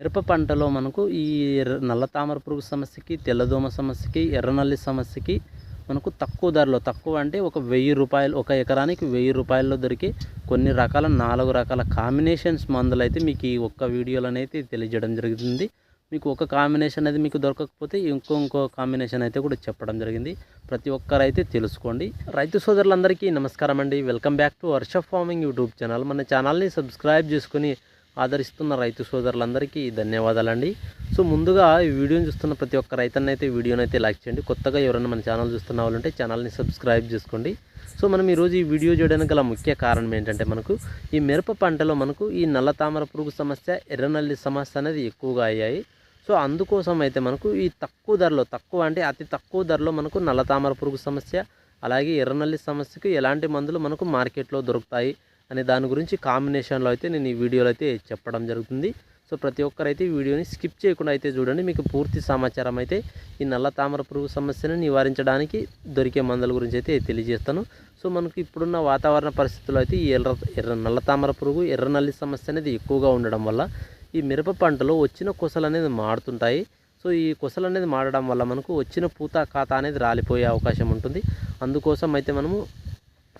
మిరప పంటలో మనకు ఈ ఎర్ర- నల్ల తామర పురుగు సమస్యకి తెల్లదోమ సమస్యకి ఎర్రనల్లి సమస్యకి మనకు తక్కువ ధరలో తక్కువ అంటే ఒక వెయ్యి రూపాయలు ఒక ఎకరానికి వెయ్యి రూపాయల్లో దొరికే కొన్ని రకాల నాలుగు రకాల కాంబినేషన్స్ మందులు అయితే మీకు ఈ ఒక్క వీడియోలో అయితే తెలియజేయడం జరుగుతుంది మీకు ఒక కాంబినేషన్ అనేది మీకు దొరకకపోతే ఇంకో ఇంకో కాంబినేషన్ అయితే కూడా చెప్పడం జరిగింది. ప్రతి ఒక్కరైతే తెలుసుకోండి. రైతు సోదరులందరికీ నమస్కారం అండి welcome back to Varsha farming YouTube channel మన ఛానల్ని సబ్స్క్రైబ్ చేసుకుని ఆదరిస్తున్న రైతు సోదరులందరికీ ధన్యవాదాలండి. సో ముందుగా ఈ వీడియోని చూస్తున్న ప్రతి ఒక్క రైతన్నైతే అయితే లైక్ చేయండి. కొత్తగా ఎవరైనా మన ఛానల్ చూస్తున్న వాళ్ళు ఉంటే ఛానల్ని సబ్స్క్రైబ్ చేసుకోండి. సో మనం ఈరోజు ఈ వీడియో చేయడానికి గల ముఖ్య కారణం ఏంటంటే మనకు ఈ మిరప పంటలో మనకు ఈ నల్ల తామర పురుగు సమస్య ఎర్రనల్లి సమస్య అనేది ఎక్కువగా అయ్యాయి. సో అందుకోసం అయితే మనకు ఈ తక్కువ ధరలో తక్కువ అంటే అతి తక్కువ ధరలో మనకు నల్ల తామర పురుగు సమస్య అలాగే ఎర్రనల్లి సమస్యకు ఎలాంటి మందులు మనకు మార్కెట్లో దొరుకుతాయి. అనే దాని గురించి కాంబినేషన్లో అయితే నేను ఈ వీడియోలో అయితే చెప్పడం జరుగుతుంది. సో ప్రతి ఒక్కరైతే ఈ వీడియోని స్కిప్ చేయకుండా అయితే చూడండి. మీకు పూర్తి సమాచారం అయితే ఈ నల్ల తామర పురుగు సమస్యను నివారించడానికి దొరికే మందుల గురించి అయితే తెలియజేస్తాను. సో మనకు ఇప్పుడున్న వాతావరణ పరిస్థితుల్లో అయితే ఈ ఎర్ర ఎర్ర నల్ల తామర పురుగు ఎర్ర నల్లి సమస్య అనేది ఎక్కువగా ఉండడం వల్ల ఈ మిరప పంటలో వచ్చిన కొసలు అనేది మాడుతుంటాయి సో ఈ కొసలు అనేది మాడడం వల్ల మనకు వచ్చిన పూత ఖాతా అనేది రాలిపోయే అవకాశం ఉంటుంది. అందుకోసం అయితే మనము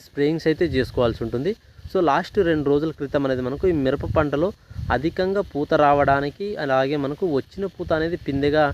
స్ప్రేయింగ్స్ అయితే చేసుకోవాల్సి ఉంటుంది. సో లాస్ట్ రెండు రోజుల క్రితం అనేది మనకు ఈ మిరప పంటలో అధికంగా పూత రావడానికి అలాగే మనకు వచ్చిన పూత అనేది పిందెగా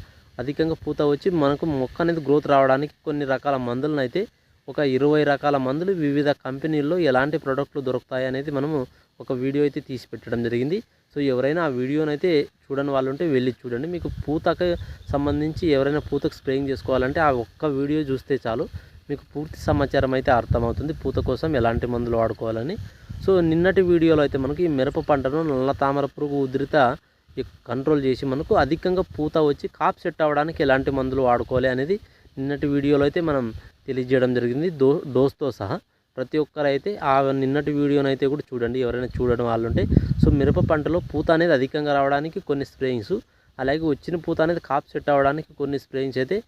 అధికంగా పూత వచ్చి మనకు మొక్క అనేది గ్రోత్ రావడానికి కొన్ని రకాల మందులను అయితే ఒక ఇరవై రకాల మందులు వివిధ కంపెనీల్లో ఎలాంటి ప్రోడక్ట్లు దొరుకుతాయి అనేది మనము ఒక వీడియో అయితే తీసి పెట్టడం జరిగింది. సో ఎవరైనా ఆ వీడియోని అయితే చూడని వాళ్ళు ఉంటే వెళ్ళి చూడండి. మీకు పూతకు సంబంధించి ఎవరైనా పూతకు స్ప్రేయింగ్ చేసుకోవాలంటే ఆ ఒక్క వీడియో చూస్తే చాలు. మీకు పూర్తి సమాచారం అయితే అర్థమవుతుంది. పూత కోసం ఎలాంటి మందులు వాడుకోవాలని. సో నిన్నటి వీడియోలో అయితే మనకి ఈ మిరప పంటను నల్ల తామర పురుగు ఉధృత కంట్రోల్ చేసి మనకు అధికంగా పూత వచ్చి కాప్ సెట్ అవ్వడానికి ఎలాంటి మందులు వాడుకోవాలి అనేది నిన్నటి వీడియోలో అయితే మనం తెలియజేయడం జరిగింది. దో డోస్తో సహా ప్రతి ఒక్కరైతే ఆ నిన్నటి వీడియోని అయితే కూడా చూడండి. ఎవరైనా చూడడం వాళ్ళు ఉంటే సో మిరప పంటలో పూత అనేది అధికంగా రావడానికి కొన్ని స్ప్రేయింగ్స్ అలాగే వచ్చిన పూత అనేది కాప్ సెట్ అవ్వడానికి కొన్ని స్ప్రేయింగ్స్ అయితే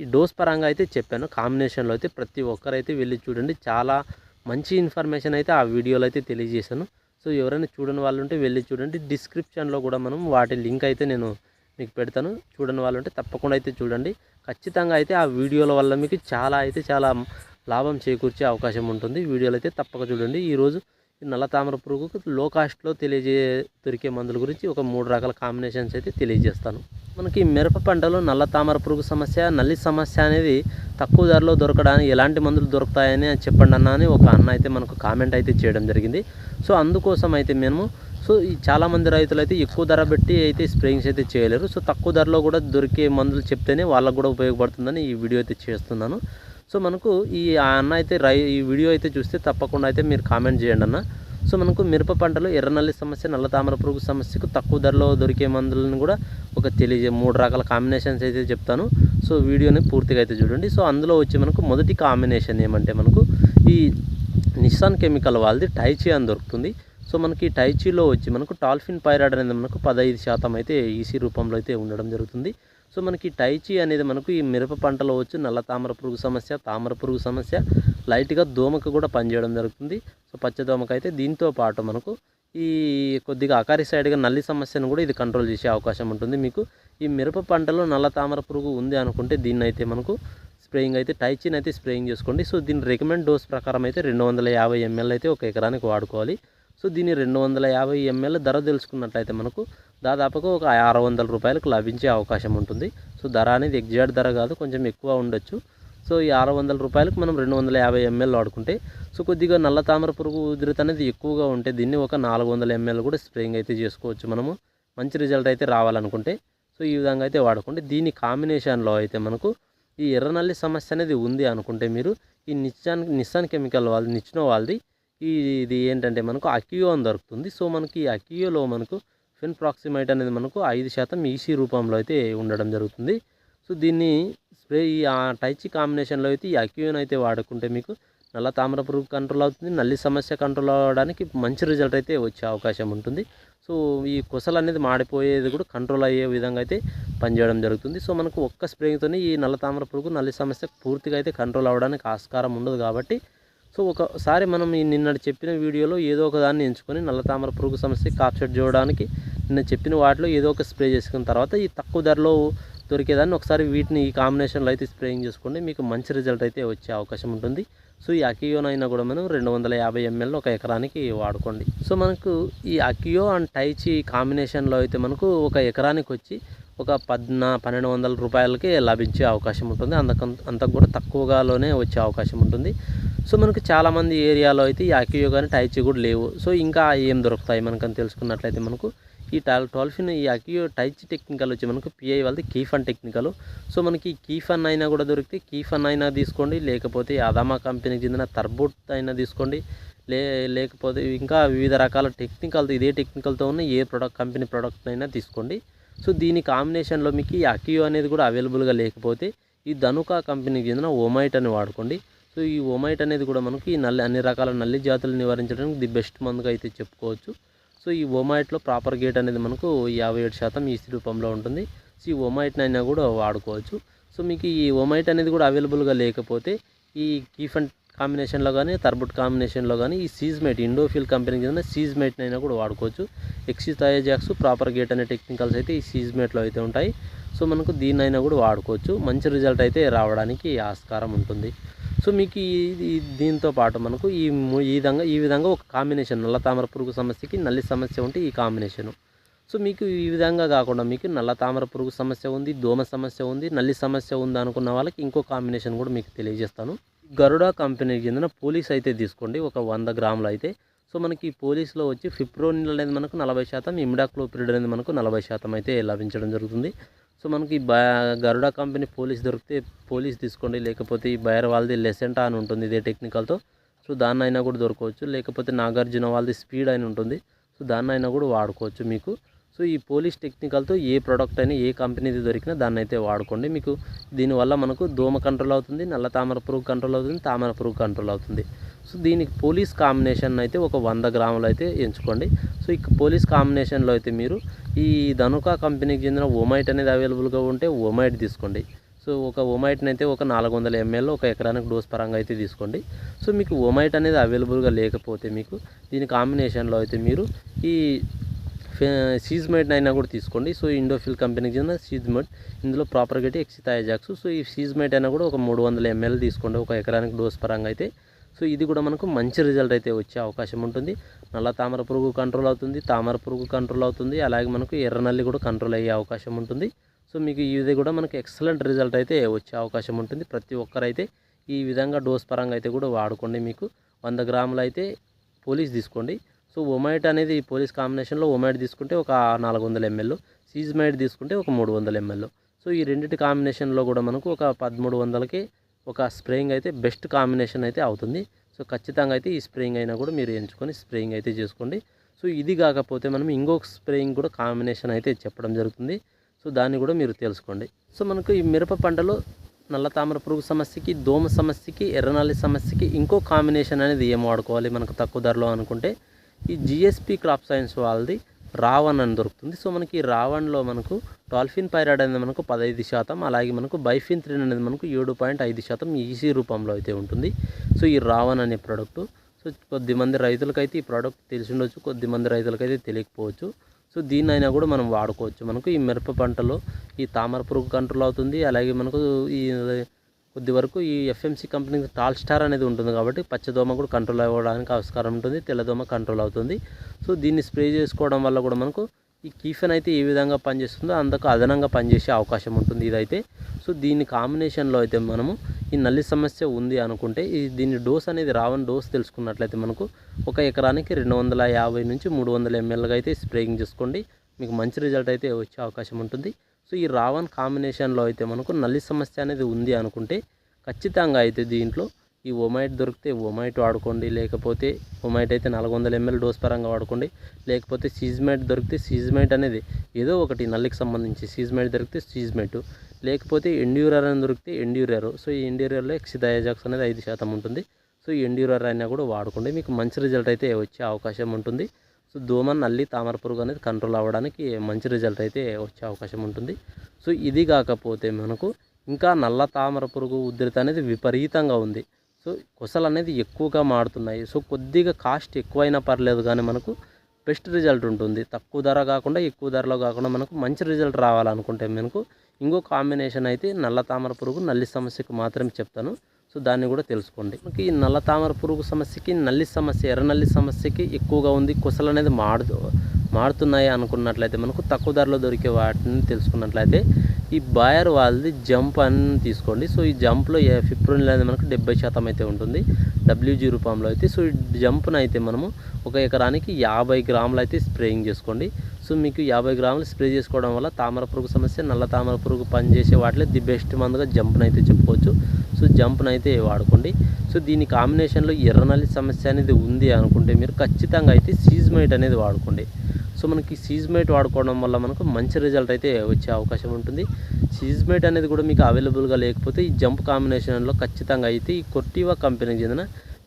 ఈ డోస్ పరంగా అయితే చెప్పాను. కాంబినేషన్లో అయితే ప్రతి ఒక్కరైతే వెళ్ళి చూడండి. చాలా మంచి ఇన్ఫర్మేషన్ అయితే ఆ వీడియోలో అయితే తెలియజేశాను. సో ఎవరైనా చూడని వాళ్ళు ఉంటే వెళ్ళి చూడండి. డిస్క్రిప్షన్లో కూడా మనం వాటి లింక్ అయితే నేను మీకు పెడతాను. చూడని వాళ్ళు ఉంటే తప్పకుండా అయితే చూడండి. ఖచ్చితంగా అయితే ఆ వీడియోల వల్ల మీకు చాలా అయితే చాలా లాభం చేకూర్చే అవకాశం ఉంటుంది. వీడియోలు అయితే తప్పక చూడండి. ఈరోజు నల్ల తామర పురుగుకు లో కాస్ట్లో తెలియజే దొరికే మందుల గురించి ఒక మూడు రకాల కాంబినేషన్స్ అయితే తెలియజేస్తాను. మనకి మిరప పంటలో నల్ల తామర పురుగు సమస్య నల్లి సమస్య అనేది తక్కువ ధరలో దొరకడానికి ఎలాంటి మందులు దొరుకుతాయని చెప్పండి అన్న అని ఒక అన్న అయితే మనకు కామెంట్ అయితే చేయడం జరిగింది. సో అందుకోసం అయితే మేము సో ఈ చాలామంది రైతులు అయితే ఎక్కువ ధర పెట్టి అయితే స్ప్రేయింగ్స్ అయితే చేయలేరు. సో తక్కువ ధరలో కూడా దొరికే మందులు చెప్తేనే వాళ్ళకు కూడా ఉపయోగపడుతుందని ఈ వీడియో అయితే చేస్తున్నాను. సో మనకు ఈ ఆ అన్న అయితే రై ఈ వీడియో అయితే చూస్తే తప్పకుండా అయితే మీరు కామెంట్ చేయండి అన్న. సో మనకు మిరప పంటలో ఎర్రనల్లి సమస్య నల్ల తామర పురుగు సమస్యకు తక్కువ ధరలో దొరికే మందులను కూడా ఒక తెలియజే మూడు రకాల కాంబినేషన్స్ అయితే చెప్తాను. సో వీడియోని పూర్తిగా అయితే చూడండి. సో అందులో వచ్చి మనకు మొదటి కాంబినేషన్ ఏమంటే మనకు ఈ నిస్సాన్ కెమికల్ వాళ్ళది టైచి అని దొరుకుతుంది. సో మనకి టైచీలో వచ్చి మనకు టాల్ఫిన్ పైరాడ్ అనేది మనకు పదహైదు శాతం అయితే ఈసీ రూపంలో అయితే ఉండడం జరుగుతుంది. సో మనకి టైచి అనేది మనకు ఈ మిరప పంటలో వచ్చి నల్ల తామర పురుగు సమస్య తామర పురుగు సమస్య లైట్గా దోమకు కూడా పనిచేయడం జరుగుతుంది. సో పచ్చదోమకు అయితే దీంతో పాటు మనకు ఈ కొద్దిగా అకారి సైడ్గా నల్లి సమస్యను కూడా ఇది కంట్రోల్ చేసే అవకాశం ఉంటుంది మీకు. ఈ మిరప పంటలో నల్ల తామర పురుగు ఉంది అనుకుంటే దీన్ని అయితే మనకు స్ప్రేయింగ్ అయితే టైచిన్ అయితే స్ప్రేయింగ్ చేసుకోండి. సో దీని రికమెండ్ డోస్ ప్రకారం అయితే రెండు వందల యాభై ఎంఎల్ అయితే ఒక ఎకరానికి వాడుకోవాలి. సో దీని రెండు వందల యాభై ఎంఎల్ ధర తెలుసుకున్నట్లయితే మనకు దాదాపుగా ఒక ఆరు వందల రూపాయలకు లభించే అవకాశం ఉంటుంది. సో ధర అనేది ఎగ్జాక్ట్ ధర కాదు కొంచెం ఎక్కువ ఉండొచ్చు. సో ఈ ఆరు వందల రూపాయలకు మనం రెండు వందల యాభై ఎంఎల్ వాడుకుంటే సో కొద్దిగా నల్ల తామర పురుగు ఉధృతి అనేది ఎక్కువగా ఉంటే దీన్ని ఒక నాలుగు వందల ఎంఎల్ కూడా స్ప్రేయింగ్ అయితే చేసుకోవచ్చు మనము. మంచి రిజల్ట్ అయితే రావాలనుకుంటే సో ఈ విధంగా అయితే వాడుకుంటే దీని కాంబినేషన్లో అయితే మనకు ఈ ఎర్రనల్లి సమస్య అనేది ఉంది అనుకుంటే మీరు ఈ నిచ్చాన్ నిస్సాన్ కెమికల్ వాళ్ళది నిచ్చిన వాళ్ళది ఈ ఇది ఏంటంటే మనకు అక్యూయో అని దొరుకుతుంది. సో మనకి ఈ అకియోలో మనకు ఫిన్ ప్రాక్సిమైట్ అనేది మనకు ఐదు శాతం ఈసీ రూపంలో అయితే ఉండడం జరుగుతుంది. సో దీన్ని స్ప్రే ఈ ఆ టైచి కాంబినేషన్లో అయితే ఈ అక్యూన్ అయితే వాడుకుంటే మీకు నల్ల తామర పురుగు కంట్రోల్ అవుతుంది. నల్లి సమస్య కంట్రోల్ అవ్వడానికి మంచి రిజల్ట్ అయితే వచ్చే అవకాశం ఉంటుంది. సో ఈ కొసలు అనేది మాడిపోయేది కూడా కంట్రోల్ అయ్యే విధంగా అయితే పనిచేయడం జరుగుతుంది. సో మనకు ఒక్క స్ప్రేతోనే ఈ నల్ల తామర పురుగు నల్లి సమస్య పూర్తిగా అయితే కంట్రోల్ అవ్వడానికి ఆస్కారం ఉండదు కాబట్టి సో ఒకసారి మనం ఈ నిన్నటి చెప్పిన వీడియోలో ఏదో ఒక దాన్ని ఎంచుకొని నల్ల తామర పురుగు సమస్య కాప్సెట్ చూడడానికి నిన్న చెప్పిన వాటిలో ఏదో ఒక స్ప్రే చేసుకున్న తర్వాత ఈ తక్కువ ధరలో దొరికేదాన్ని ఒకసారి వీటిని ఈ కాంబినేషన్లో అయితే స్ప్రేయింగ్ చేసుకోండి. మీకు మంచి రిజల్ట్ అయితే వచ్చే అవకాశం ఉంటుంది. సో ఈ అకియోనైనా కూడా మనం రెండు వందల యాభై ఎంఎల్ ఒక ఎకరానికి వాడుకోండి. సో మనకు ఈ అకియో అండ్ టైచి కాంబినేషన్లో అయితే మనకు ఒక ఎకరానికి వచ్చి ఒక పద్నా పన్నెండు వందల రూపాయలకి లభించే అవకాశం ఉంటుంది. అంతకు అంతకు కూడా తక్కువగాలోనే వచ్చే అవకాశం ఉంటుంది. సో మనకు చాలామంది ఏరియాలో అయితే ఈ అకియో కానీ టైచి కూడా లేవు. సో ఇంకా ఏం దొరుకుతాయి మనకని తెలుసుకున్నట్లయితే మనకు ఈ టాల్ టాల్ఫిన్ ఈ అకియో టైచి టెక్నికల్ వచ్చి మనకు పిఐ వాళ్ళది కీఫన్ టెక్నికల్ సో మనకి కీఫన్ అయినా కూడా దొరికితే కీఫన్ అయినా తీసుకోండి లేకపోతే అదామా కంపెనీకి చెందిన తర్బూట్ అయినా తీసుకోండి. లే లేకపోతే ఇంకా వివిధ రకాల టెక్నికల్తో ఇదే టెక్నికల్తో ఉన్న ఏ ప్రొడక్ట్ కంపెనీ ప్రోడక్ట్ అయినా తీసుకోండి. సో దీని కాంబినేషన్లో మీకు ఈ అకియో అనేది కూడా అవైలబుల్గా లేకపోతే ఈ ధనుకా కంపెనీకి చెందిన ఓమైట్ అని వాడుకోండి. సో ఈ ఒమైట్ అనేది కూడా మనకి ఈ నల్లి అన్ని రకాల నల్లి జాతులు నివారించడానికి ది బెస్ట్ మందుగా అయితే చెప్పుకోవచ్చు. సో ఈ ఒమైట్లో ప్రాపర్ గేట్ అనేది మనకు యాభై ఏడు శాతం ఈసీ రూపంలో ఉంటుంది. సో ఈ ఒమైట్ని అయినా కూడా వాడుకోవచ్చు. సో మీకు ఈ ఒమైట్ అనేది కూడా అవైలబుల్గా లేకపోతే ఈ కీఫన్ కాంబినేషన్లో కానీ తర్బుట్ కాంబినేషన్లో కానీ ఈ సీజ్మేట్ ఇండోఫిల్ కంపెనీ కింద సీజ్మేట్ని అయినా కూడా వాడుకోవచ్చు. ఎక్సీ థయోజాక్స్ ప్రాపర్ గేట్ అనే టెక్నికల్స్ అయితే ఈ సీజ్మేట్లో అయితే ఉంటాయి. సో మనకు దీన్నైనా కూడా వాడుకోవచ్చు. మంచి రిజల్ట్ అయితే రావడానికి ఆస్కారం ఉంటుంది. సో మీకు ఈ దీంతో పాటు మనకు ఈ ఈ విధంగా ఈ విధంగా ఒక కాంబినేషన్ నల్ల తామర పురుగు సమస్యకి నల్లి సమస్య ఉంటే ఈ కాంబినేషను సో మీకు ఈ విధంగా కాకుండా మీకు నల్ల తామర పురుగు సమస్య ఉంది దోమ సమస్య ఉంది నల్లి సమస్య ఉంది అనుకున్న వాళ్ళకి ఇంకో కాంబినేషన్ కూడా మీకు తెలియజేస్తాను. గరుడా కంపెనీకి చెందిన పోలీస్ అయితే తీసుకోండి ఒక వంద గ్రాములు అయితే. సో మనకి ఈ పోలీస్లో వచ్చి ఫిప్రోనిల్ అనేది మనకు నలభై శాతం ఇమిడాక్లోపిరిడ్ అనేది మనకు నలభై శాతం అయితే లభించడం జరుగుతుంది. సో మనకి బ గరుడా కంపెనీ పోలీస్ దొరికితే పోలీస్ తీసుకోండి లేకపోతే ఈ బయర్ వాళ్ళది లెసెంటా అని ఉంటుంది ఇదే టెక్నికల్తో. సో దాన్ని అయినా కూడా దొరకవచ్చు లేకపోతే నాగార్జున వాళ్ళది స్పీడ్ అని ఉంటుంది. సో దాన్ని అయినా కూడా వాడుకోవచ్చు మీకు. సో ఈ పోలీస్ టెక్నికల్తో ఏ ప్రోడక్ట్ అయినా ఏ కంపెనీది దొరికినా దాన్ని అయితే వాడుకోండి. మీకు దీనివల్ల మనకు దోమ కంట్రోల్ అవుతుంది నల్ల తామర పురుగు కంట్రోల్ అవుతుంది తామర పురుగు కంట్రోల్ అవుతుంది. సో దీనికి పోలీస్ కాంబినేషన్ అయితే ఒక వంద గ్రాములు అయితే ఎంచుకోండి. సో ఈ పోలీస్ కాంబినేషన్లో అయితే మీరు ఈ ధనుకా కంపెనీకి చెందిన ఓమైట్ అనేది అవైలబుల్గా ఉంటే ఓమైట్ తీసుకోండి. సో ఒక ఓమైట్ని అయితే ఒక నాలుగు వందల ఎంఎల్ ఒక ఎకరానికి డోస్ పరంగా అయితే తీసుకోండి. సో మీకు ఓమైట్ అనేది అవైలబుల్గా లేకపోతే మీకు దీని కాంబినేషన్లో అయితే మీరు ఈ సీజ్మైట్ అయినా కూడా తీసుకోండి. సో ఇండోఫిల్ కంపెనీకి చెందిన సీజ్మైట్ ఇందులో ప్రాపర్గా ఎక్సితాయజాక్స్ సో ఈ సీజ్మైట్ అయినా కూడా ఒక మూడు వందల ఎంఎల్ తీసుకోండి. ఒక ఎకరానికి డోస్ పరంగా అయితే సో ఇది కూడా మనకు మంచి రిజల్ట్ అయితే వచ్చే అవకాశం ఉంటుంది. నల్ల తామర పురుగు కంట్రోల్ అవుతుంది. తామర పురుగు కంట్రోల్ అవుతుంది. అలాగే మనకు ఎర్రనల్లి కూడా కంట్రోల్ అయ్యే అవకాశం ఉంటుంది. సో మీకు ఇది కూడా మనకు ఎక్సలెంట్ రిజల్ట్ అయితే వచ్చే అవకాశం ఉంటుంది. ప్రతి ఒక్కరైతే ఈ విధంగా డోస్ పరంగా అయితే కూడా వాడుకోండి మీకు. వంద గ్రాములు అయితే పోలీస్ తీసుకోండి. సో ఒమైట్ అనేది పోలీస్ కాంబినేషన్లో ఒమైట్ తీసుకుంటే ఒక నాలుగు వందల ఎంఎల్ సీజ్మైట్ తీసుకుంటే ఒక మూడు వందల ఎంఎల్. సో ఈ రెండింటి కాంబినేషన్లో కూడా మనకు ఒక పదమూడు వందలకి ఒక స్ప్రేయింగ్ అయితే బెస్ట్ కాంబినేషన్ అయితే అవుతుంది. సో ఖచ్చితంగా అయితే ఈ స్ప్రేయింగ్ అయినా కూడా మీరు ఎంచుకొని స్ప్రేయింగ్ అయితే చేసుకోండి. సో ఇది కాకపోతే మనం ఇంకొక స్ప్రేయింగ్ కూడా కాంబినేషన్ అయితే చెప్పడం జరుగుతుంది. సో దాన్ని కూడా మీరు తెలుసుకోండి. సో మనకు ఈ మిరప పంటలో నల్ల తామర పురుగు సమస్యకి దోమ సమస్యకి ఎర్రనాలి సమస్యకి ఇంకో కాంబినేషన్ అనేది ఏం వాడుకోవాలి? మనకు తక్కువ ధరలో అనుకుంటే ఈ జిఎస్పి క్రాప్ సైన్స్ వాళ్ళది. రావణ్ అని దొరుకుతుంది. సో మనకి ఈ రావణ్లో మనకు టాల్ఫిన్ పైరాడ్ అనేది మనకు పదహైదు శాతం అలాగే మనకు బైఫిన్ త్రిన్ అనేది మనకు ఏడు పాయింట్ ఐదు శాతం ఈసీ రూపంలో అయితే ఉంటుంది. సో ఈ రావణ్ అనే ప్రోడక్ట్ సో కొద్దిమంది రైతులకైతే ఈ ప్రోడక్ట్ తెలిసి ఉండొచ్చు కొద్దిమంది రైతులకైతే తెలియకపోవచ్చు. సో దీన్నైనా అయినా కూడా మనం వాడుకోవచ్చు. మనకు ఈ మిరప పంటలో ఈ తామర పురుగు కంట్రోల్ అవుతుంది అలాగే మనకు ఈ కొద్ది వరకు ఈ ఎఫ్ఎంసి కంపెనీ టాల్ స్టార్ అనేది ఉంటుంది కాబట్టి పచ్చదోమ కూడా కంట్రోల్ అవ్వడానికి ఆస్కారం ఉంటుంది తెల్లదోమ కంట్రోల్ అవుతుంది. సో దీన్ని స్ప్రే చేసుకోవడం వల్ల కూడా మనకు ఈ కీఫెన్ అయితే ఏ విధంగా పనిచేస్తుందో అందుకు అదనంగా పనిచేసే అవకాశం ఉంటుంది ఇదైతే. సో దీని కాంబినేషన్లో అయితే మనము ఈ నల్లి సమస్య ఉంది అనుకుంటే ఈ దీని డోస్ అనేది రావని డోస్ తెలుసుకున్నట్లయితే మనకు ఒక ఎకరానికి రెండు వందల యాభై నుంచి మూడు వందల ఎంఎల్గా అయితే స్ప్రేయింగ్ చేసుకోండి. మీకు మంచి రిజల్ట్ అయితే వచ్చే అవకాశం ఉంటుంది. సో ఈ రావణ్ కాంబినేషన్లో అయితే మనకు నల్లి సమస్య అనేది ఉంది అనుకుంటే ఖచ్చితంగా అయితే దీంట్లో ఈ ఒమైట్ దొరికితే ఒమైట్ వాడుకోండి లేకపోతే ఒమైట్ అయితే నాలుగు వందల ఎంఎల్ డోస్ పరంగా వాడుకోండి లేకపోతే సీజ్మైట్ దొరికితే సీజ్మైట్ అనేది ఏదో ఒకటి నల్లికి సంబంధించి సీజ్మైట్ దొరికితే సీజ్మైట్ లేకపోతే ఎండ్యూరర్ అని దొరికితే ఎండ్యూరర్. సో ఈ ఎండ్యూరర్లో ఎక్సిడయాజాక్స్ అనేది ఐదు శాతం ఉంటుంది. సో ఎండ్యూరర్ అయినా కూడా వాడుకోండి మీకు మంచి రిజల్ట్ అయితే వచ్చే అవకాశం ఉంటుంది. సో దోమ నల్లి తామర పురుగు అనేది కంట్రోల్ అవ్వడానికి మంచి రిజల్ట్ అయితే వచ్చే అవకాశం ఉంటుంది. సో ఇది కాకపోతే మనకు ఇంకా నల్ల తామర పురుగు ఉధృతి అనేది విపరీతంగా ఉంది. సో కొసలు అనేది ఎక్కువగా మారుతున్నాయి. సో కొద్దిగా కాస్ట్ ఎక్కువైనా పర్లేదు కానీ మనకు బెస్ట్ రిజల్ట్ ఉంటుంది. తక్కువ ధర కాకుండా ఎక్కువ ధరలో కాకుండా మనకు మంచి రిజల్ట్ రావాలనుకుంటే మనకు ఇంకో కాంబినేషన్ అయితే నల్ల తామర పురుగు నల్లి సమస్యకు మాత్రమే చెప్తాను. సో దాన్ని కూడా తెలుసుకోండి. మనకి ఈ నల్ల తామర పురుగు సమస్యకి నల్లి సమస్య ఎర్ర నల్లి సమస్యకి ఎక్కువగా ఉంది. కుసలు అనేది మాడు మారుతున్నాయి అనుకున్నట్లయితే మనకు తక్కువ ధరలో దొరికే వాటిని తెలుసుకున్నట్లయితే ఈ బాయర్ వాళ్ళది జంప్ అని తీసుకోండి. సో ఈ జంప్లో ఫిబ్రవరి అనేది మనకు డెబ్బై శాతం అయితే ఉంటుంది. డబ్ల్యూజీ రూపంలో అయితే. సో ఈ జంప్ను అయితే మనము ఒక ఎకరానికి యాభై గ్రాములు అయితే స్ప్రేయింగ్ చేసుకోండి. సో మీకు యాభై గ్రాములు స్ప్రే చేసుకోవడం వల్ల తామర పురుగు సమస్య నల్ల తామర పురుగు పనిచేసే వాటిలో ది బెస్ట్ మందుగా జంప్ను అయితే చెప్పుకోవచ్చు. సో జంప్ను అయితే వాడుకోండి. సో దీని కాంబినేషన్లో ఎర్రనల్లి సమస్య అనేది ఉంది అనుకుంటే మీరు ఖచ్చితంగా అయితే సీజ్మైట్ అనేది వాడుకోండి. సో మనకి సీజ్మైట్ వాడుకోవడం వల్ల మనకు మంచి రిజల్ట్ అయితే వచ్చే అవకాశం ఉంటుంది. సీజ్మైట్ అనేది కూడా మీకు అవైలబుల్గా లేకపోతే ఈ జంప్ కాంబినేషన్లో ఖచ్చితంగా అయితే ఈ కొట్టివా కంపెనీకి చెందిన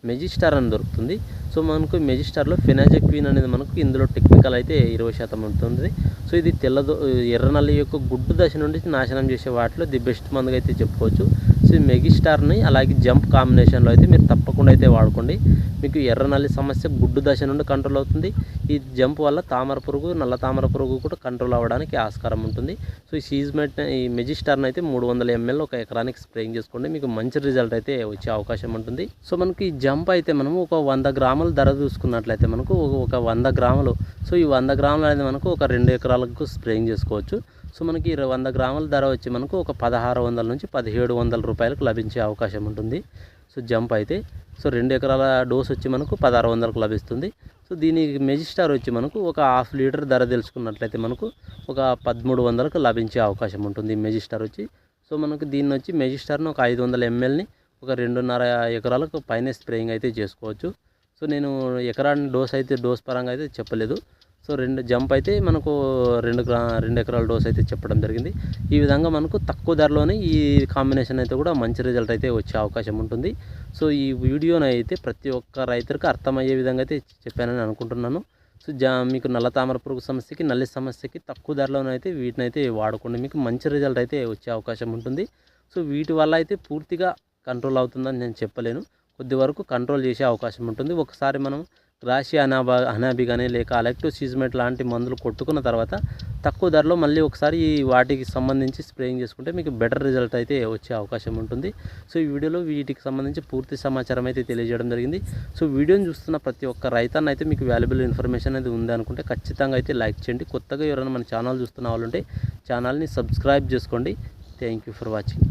మెజిస్టార్ అని దొరుకుతుంది. సో మనకు మెజిస్టార్లో ఫినాజెక్విన్ అనేది మనకు ఇందులో టెక్నికల్ అయితే ఇరవై శాతం ఉంటుంది. సో ఇది తెల్లదో ఎర్రనల్లి యొక్క గుడ్డు దశ నుండి నాశనం చేసే వాటిలో ది బెస్ట్ మందుగా అయితే చెప్పుకోవచ్చు. సో ఈ మెగిస్టార్ని అలాగే జంప్ కాంబినేషన్లో అయితే మీరు తప్పకుండా అయితే వాడుకోండి. మీకు ఎర్రనల్లి సమస్య గుడ్డు దశ నుండి కంట్రోల్ అవుతుంది. ఈ జంప్ వల్ల తామర పురుగు నల్ల తామర పురుగు కూడా కంట్రోల్ అవ్వడానికి ఆస్కారం ఉంటుంది. సో ఈ సీజ్మెట్ ఈ మెజిస్టార్ని అయితే మూడు వందల ఎంఎల్ ఒక ఎకరానికి స్ప్రేయింగ్ చేసుకోండి. మీకు మంచి రిజల్ట్ అయితే వచ్చే అవకాశం ఉంటుంది. సో మనకి ఈ జంప్ అయితే మనము ఒక వంద గ్రాముల ధర చూసుకున్నట్లయితే మనకు ఒక- ఒక వంద గ్రాములు. సో ఈ వంద గ్రాములు అనేది మనకు ఒక రెండు ఎకరాలకు స్ప్రేయింగ్ చేసుకోవచ్చు. సో మనకి ఇరవై వంద గ్రాముల ధర వచ్చి మనకు ఒక పదహారు వందల నుంచి పదిహేడు వందల రూపాయలకు లభించే అవకాశం ఉంటుంది. సో జంప్ అయితే సో రెండు ఎకరాల డోస్ వచ్చి మనకు పదహారు వందలకు లభిస్తుంది. సో దీని మెజిస్టార్ వచ్చి మనకు ఒక హాఫ్ లీటర్ ధర తెలుసుకున్నట్లయితే మనకు ఒక పదమూడు వందలకు లభించే అవకాశం ఉంటుంది మెజిస్టార్ వచ్చి. సో మనకు దీన్ని వచ్చి మెజిస్టార్ని ఒక ఐదు వందల ఎంఎల్ని ఒక రెండున్నర ఎకరాలకు పైన స్ప్రేయింగ్ అయితే చేసుకోవచ్చు. సో నేను ఎకరాన్ని డోస్ అయితే డోస్ పరంగా అయితే చెప్పలేదు. సో రెండు జంప్ అయితే మనకు రెండు గ్రా రెండు ఎకరాల డోస్ అయితే చెప్పడం జరిగింది. ఈ విధంగా మనకు తక్కువ ధరలోనే ఈ కాంబినేషన్ అయితే కూడా మంచి రిజల్ట్ అయితే వచ్చే అవకాశం ఉంటుంది. సో ఈ వీడియోని అయితే ప్రతి ఒక్క రైతులకు అర్థమయ్యే విధంగా అయితే చెప్పానని అనుకుంటున్నాను. సో జా మీకు నల్ల తామర పురుగు సమస్యకి నల్లి సమస్యకి తక్కువ ధరలోనైతే వీటిని అయితే వాడుకోండి. మీకు మంచి రిజల్ట్ అయితే వచ్చే అవకాశం ఉంటుంది. సో వీటి వల్ల అయితే పూర్తిగా కంట్రోల్ అవుతుందని నేను చెప్పలేను. కొద్ది వరకు కంట్రోల్ చేసే అవకాశం ఉంటుంది. ఒకసారి మనం రాసి అనాబా అనాబి కానీ లేక అలెక్టివ్ సీజ్మెంట్ లాంటి మందులు కొట్టుకున్న తర్వాత తక్కువ ధరలో మళ్ళీ ఒకసారి ఈ వాటికి సంబంధించి స్ప్రేయింగ్ చేసుకుంటే మీకు బెటర్ రిజల్ట్ అయితే వచ్చే అవకాశం ఉంటుంది. సో ఈ వీడియోలో వీటికి సంబంధించి పూర్తి సమాచారం అయితే తెలియజేయడం జరిగింది. సో వీడియోని చూస్తున్న ప్రతి ఒక్క రైతాన్ని అయితే మీకు వాల్యుబుల్ ఇన్ఫర్మేషన్ అనేది ఉందనుకుంటే ఖచ్చితంగా అయితే లైక్ చేయండి. కొత్తగా ఎవరైనా మన ఛానల్ చూస్తున్న వాళ్ళు ఉంటే ఛానల్ని సబ్స్క్రైబ్ చేసుకోండి. Thank you for watching